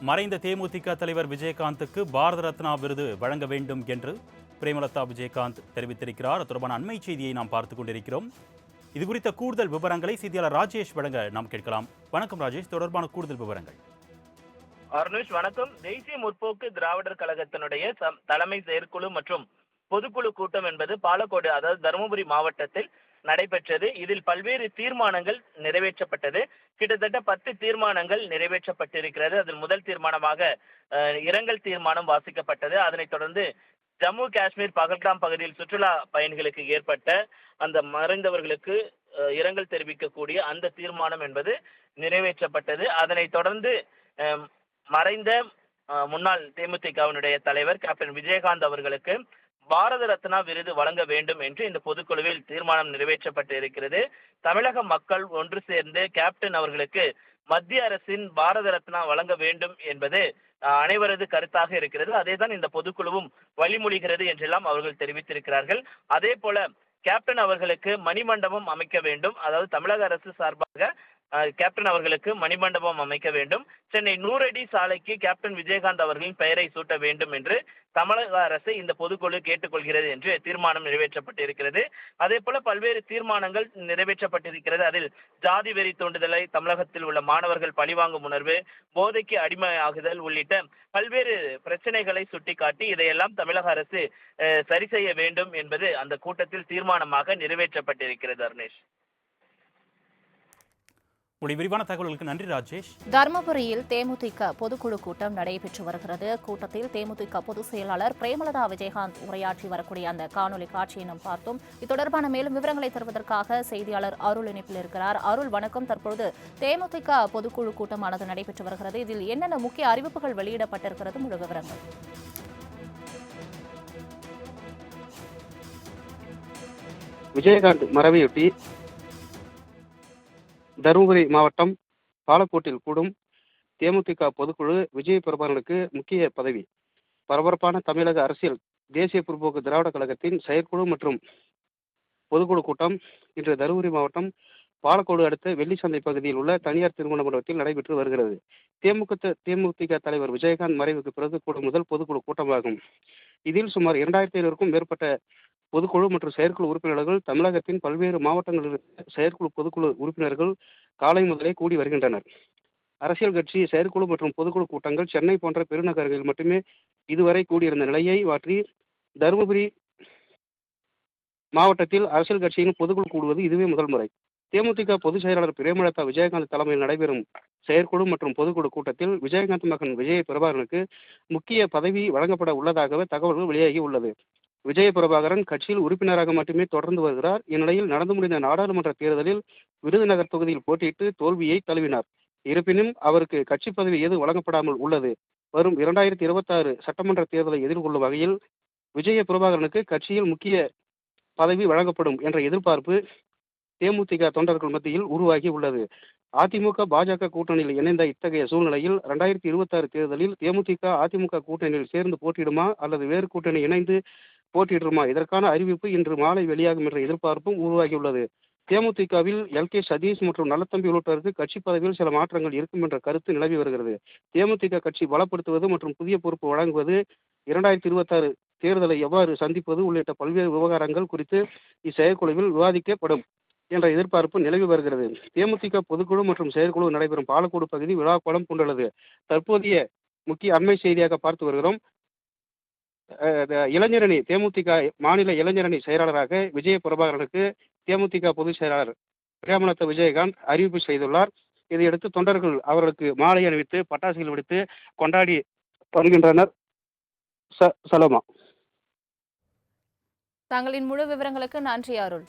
மறைந்த தேமுதிக தலைவர் விஜயகாந்துக்கு பாரத ரத்னா விருது வழங்க வேண்டும் என்று பிரேமலதா விஜயகாந்த் தெரிவித்திருக்கிறார். தொடர்பான அண்மை செய்தியை நாம் பார்த்துக் கொண்டிருக்கிறோம். இது குறித்த கூடுதல் விவரங்களை செய்தியாளர் ராஜேஷ் வழங்க நாம் கேட்கலாம். வணக்கம் ராஜேஷ். தொடர்பான கூடுதல் விவரங்கள். அருணேஷ் வணக்கம். தேசிய முற்போக்கு திராவிடர் கழகத்தினுடைய தலைமை செயற்குழு மற்றும் பொதுக்குழு கூட்டம் என்பது பாலக்கோடு அதாவது தருமபுரி மாவட்டத்தில் நடைபெற்றது. இதில் பல்வேறு தீர்மானங்கள் நிறைவேற்றப்பட்டது. கிட்டத்தட்ட பத்து தீர்மானங்கள் நிறைவேற்றப்பட்டிருக்கிறது. அதில் முதல் தீர்மானமாக இரங்கல் தீர்மானம் வாசிக்கப்பட்டது. அதனைத் தொடர்ந்து ஜம்மு காஷ்மீர் பகல்காம் பகுதியில் சுற்றுலா பயணிகளுக்கு ஏற்பட்ட அந்த மறைந்தவர்களுக்கு இரங்கல் தெரிவிக்கக்கூடிய அந்த தீர்மானம் என்பது நிறைவேற்றப்பட்டது. அதனைத் தொடர்ந்து மறைந்த முன்னாள் தேமுதிகவினுடைய தலைவர் கேப்டன் விஜயகாந்த் அவர்களுக்கு பாரத ரத்னா விருது வழங்க வேண்டும் என்று இந்த பொதுக்குழுவில் தீர்மானம் நிறைவேற்றப்பட்டு இருக்கிறது தமிழக மக்கள் ஒன்று சேர்ந்து கேப்டன் அவர்களுக்கு மத்திய அரசின் பாரத ரத்னா வழங்க வேண்டும் என்பது அனைவரது கருத்தாக இருக்கிறது. அதேதான் இந்த பொதுக்குழுவும் வழிமொழிகிறது என்றெல்லாம் அவர்கள் தெரிவித்திருக்கிறார்கள். அதே போல கேப்டன் அவர்களுக்கு மணிமண்டபம் அமைக்க வேண்டும். அதாவது தமிழக அரசு சார்பாக கேப்டன் அவர்களுக்கு மணிமண்டபம் அமைக்க வேண்டும். சென்னை நூறடி சாலைக்கு கேப்டன் விஜயகாந்த் அவர்களின் பெயரை சூட்ட வேண்டும் என்று தமிழக அரசு இந்த பொதுக்குழு கேட்டுக்கொள்கிறது என்று தீர்மானம் நிறைவேற்றப்பட்டிருக்கிறது. அதே போல பல்வேறு தீர்மானங்கள் நிறைவேற்றப்பட்டிருக்கிறது. அதில் ஜாதி வெறி தூண்டுதலை தமிழகத்தில் உள்ள மாணவர்கள் பழிவாங்கும் உணர்வு போதைக்கு அடிமையாகுதல் உள்ளிட்ட பல்வேறு பிரச்சனைகளை சுட்டிக்காட்டி இதையெல்லாம் தமிழக அரசு சரி செய்ய வேண்டும் என்பது அந்த கூட்டத்தில் தீர்மானமாக நிறைவேற்றப்பட்டிருக்கிறது அருணேஷ். உங்களுடைய விரிவான தகவல்களுக்கு நன்றி ராஜேஷ். தருமபுரியில் தேமுதிக பொதுக்குழு கூட்டம் நடைபெற்று வருகிறது. கூட்டத்தில் தேமுதிக பொதுச் செயலாளர் பிரேமலதா விஜயகாந்த் உரையாற்றி வரக்கூடிய அந்த காணொலி காட்சியை நாம் பார்த்தோம். இது தொடர்பான மேலும் விவரங்களை தருவதற்காக செய்தியாளர் அருள் இணைப்பில் இருக்கிறார். அருள் வணக்கம். தற்பொழுது தேமுதிக பொதுக்குழு கூட்டமானது நடைபெற்று வருகிறது. இதில் என்னென்ன முக்கிய அறிவிப்புகள் வெளியிடப்பட்டிருக்கிறது? முழு விவரங்கள். விஜயகாந்த் மறைவையொட்டி தருமபுரி மாவட்டம் பாலக்கோட்டில் கூடும் தேமுதிக பொதுக்குழு விஜய் பிரபாகரனுக்கு முக்கிய பதவி. பரபரப்பான தமிழக அரசியல் தேசிய பிற்போக்கு திராவிட கழகத்தின் செயற்குழு மற்றும் பொதுக்குழு கூட்டம் இன்று தருமபுரி மாவட்டம் பாலக்கோடு அடுத்த வெள்ளிச்சந்தை பகுதியில் உள்ள தனியார் திருமண மண்டபத்தில் நடைபெற்று வருகிறது. தேமுக தேமுதிக தலைவர் விஜயகாந்த் மறைவுக்கு பிறகு கூடும் முதல் பொதுக்குழு கூட்டமாகும். இதில் சுமார் இரண்டாயிரத்தி ஐநூறுக்கும் மேற்பட்ட பொதுக்குழு மற்றும் செயற்குழு உறுப்பினர்கள் தமிழகத்தின் பல்வேறு மாவட்டங்களில் செயற்குழு பொதுக்குழு உறுப்பினர்கள் காலை முதலே கூடி வருகின்றனர். அரசியல் கட்சி செயற்குழு மற்றும் பொதுக்குழு கூட்டங்கள் சென்னை போன்ற பெருநகரங்களில் மட்டுமே இதுவரை கூடியிருந்த நிலையை மாற்றி தருமபுரி மாவட்டத்தில் அரசியல் கட்சியின் பொதுக்குழு கூடுவது இதுவே முதல் முறை. தேமுதிக பொதுச் செயலாளர் பிரேமலதா விஜயகாந்த் தலைமையில் நடைபெறும் செயற்குழு மற்றும் பொதுக்குழு கூட்டத்தில் விஜயகாந்த் மகன் விஜய பிரபாகரனுக்கு முக்கிய பதவி வழங்கப்பட உள்ளதாகவே தகவல்கள் வெளியாகி உள்ளது. விஜய பிரபாகரன் கட்சியில் உறுப்பினராக மட்டுமே தொடர்ந்து வருகிறார். இந்நிலையில் நடந்து முடிந்த நாடாளுமன்ற தேர்தலில் விருதுநகர் தொகுதியில் போட்டியிட்டு தோல்வியை தழுவினார். இருப்பினும் அவருக்கு கட்சி பதவி ஏது வழங்கப்படாமல் உள்ளது. வரும் இரண்டாயிரத்தி இருபத்தாறு சட்டமன்ற தேர்தலை எதிர்கொள்ளும் வகையில் விஜய பிரபாகரனுக்கு கட்சியில் முக்கிய பதவி வழங்கப்படும் என்ற எதிர்பார்ப்பு தேமுதிக தொண்டர்கள் மத்தியில் உருவாகி உள்ளது. அதிமுக பாஜக கூட்டணியில் இணைந்த இத்தகைய சூழ்நிலையில் இரண்டாயிரத்தி இருபத்தாறு தேர்தலில் தேமுதிக அதிமுக கூட்டணியில் சேர்ந்து போட்டியிடுமா அல்லது வேறு கூட்டணி இணைந்து போட்டியிடுமா? இதற்கான அறிவிப்பு இன்று மாலை வெளியாகும் என்ற எதிர்பார்ப்பும் உருவாகியுள்ளது. தேமுதிகவில் எல். கே. சதீஷ் மற்றும் நல்லத்தம்பி உள்ளிட்டோருக்கு கட்சி பதவியில் சில மாற்றங்கள் இருக்கும் என்ற கருத்து நிலவி வருகிறது. தேமுதிக கட்சி பலப்படுத்துவது மற்றும் புதிய பொறுப்பு வழங்குவது இரண்டாயிரத்தி இருபத்தாறு தேர்தலை எவ்வாறு சந்திப்பது உள்ளிட்ட பல்வேறு விவகாரங்கள் குறித்து இச்செயற்குழுவில் விவாதிக்கப்படும் என்ற எதிர்பார்ப்பு நிலவி வருகிறது. தேமுதிக பொதுக்குழு மற்றும் செயற்குழு நடைபெறும் பாலக்கோடு பகுதி விழாக்கோலம் கொண்டுள்ளது. தற்போதைய முக்கிய அண்மை செய்தியாக பார்த்து வருகிறோம். இளைஞரணி தேமுதிக மாநில இளைஞரணி செயலாளராக விஜய பிரபாகரனுக்கு தேமுதிக பொதுச் செயலாளர் பிரேமலதா விஜயகாந்த் அறிவிப்பு செய்துள்ளார். இதையடுத்து தொண்டர்கள் அவர்களுக்கு மாலை அணிவித்து பட்டாசுகள் வெடித்து கொண்டாடி வருகின்றனர். ச சலோமா. தங்களின் முழு விவரங்களுக்கு நன்றி அருள்.